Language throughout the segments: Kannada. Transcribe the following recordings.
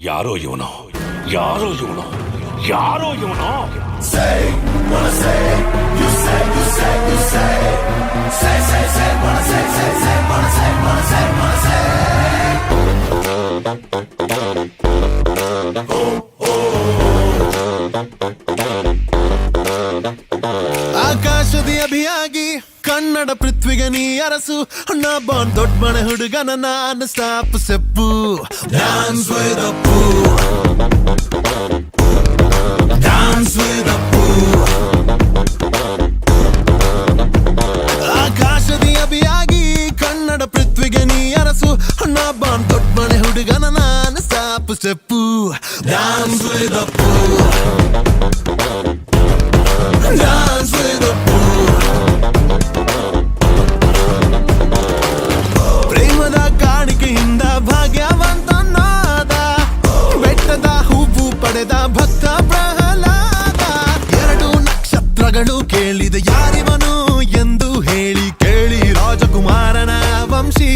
ಯಾರೋ ಇವನು? ಯಾರೋ ಇವನು? ಯಾರೋ ಇವನು? ಆಕಾಶದ ಅಭಿಯಾಗಿ ಕನ್ನಡ ಪೃಥ್ವಿಗೆ ನೀ ಅರಸು ಅಣ್ಣ ಬಾಂಡ್ ದೊಡ್ಡ ಮನೆ ಹುಡುಗನ ನಾನು stop step dance with Appu dance with Appu ಆಕಾಶದ ಅಭಿಯಾಗಿ ಕನ್ನಡ ಪೃಥ್ವಿಗೆ ನೀ ಅರಸು ಅಣ್ಣ ಬಾಂಡ್ ದೊಡ್ಡ ಮನೆ ಹುಡುಗನ ನಾನು stop step dance with Appu ಪಡೆದ ಭಕ್ತ ಪ್ರಹ್ಲಾದ ಎರಡು ನಕ್ಷತ್ರಗಳು ಕೇಳಿದ ಯಾರಿವನು ಎಂದು ಹೇಳಿ ಕೇಳಿ ರಾಜಕುಮಾರನ ವಂಶಿ.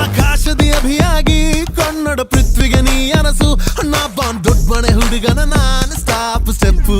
ಆಕಾಶದ ಅಭಿಯಾಗಿ ಕನ್ನಡ ಪೃಥ್ವಿಗೆ ನೀ ಅನಸು ನಾ ಬಾನ್ ದೊಡ್ಡ ಮನೆ ಹುಡುಗನ ನಾನು ಸ್ಟಾಪ್ ಸ್ಟೆಪ್ಪು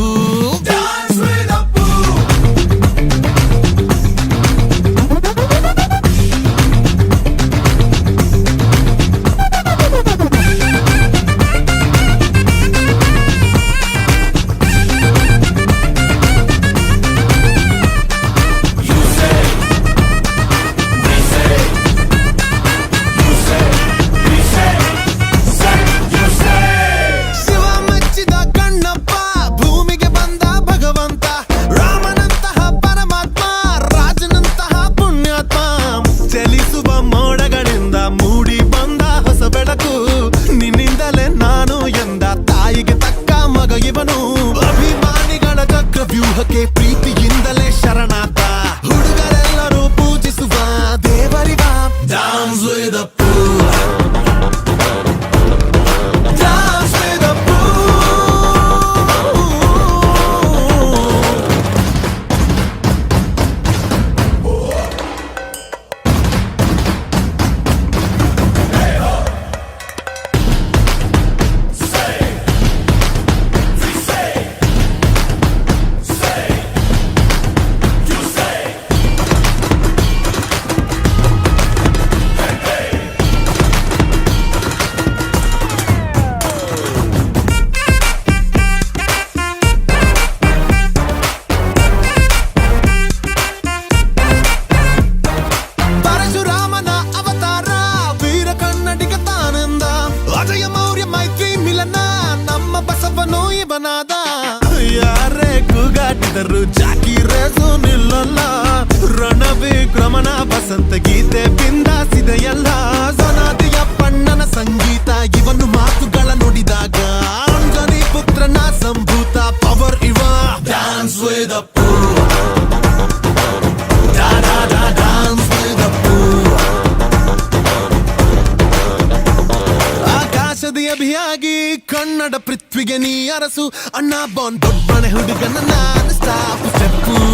ಇವನಾದ ಯಾರೇ ಕೂಗಾಟಿದರು ಜಾಕಿ ರೇಸು ನಿಲ್ಲಲ್ಲ ರಣವಿಕ್ರಮಣ ಬಸಂತ ಗೀತೆ ಕನ್ನಡ ಪೃಥ್ವಿಗೆ ನೀ ಅರಸು. ಅಣ್ಣ ಬಾನ್ ದೊಡ್ಡಣೆ ಹುಡುಗನ ನಾನು ಸ್ಟಾಪ್ ಸ್ಟೆಪ್ಪು.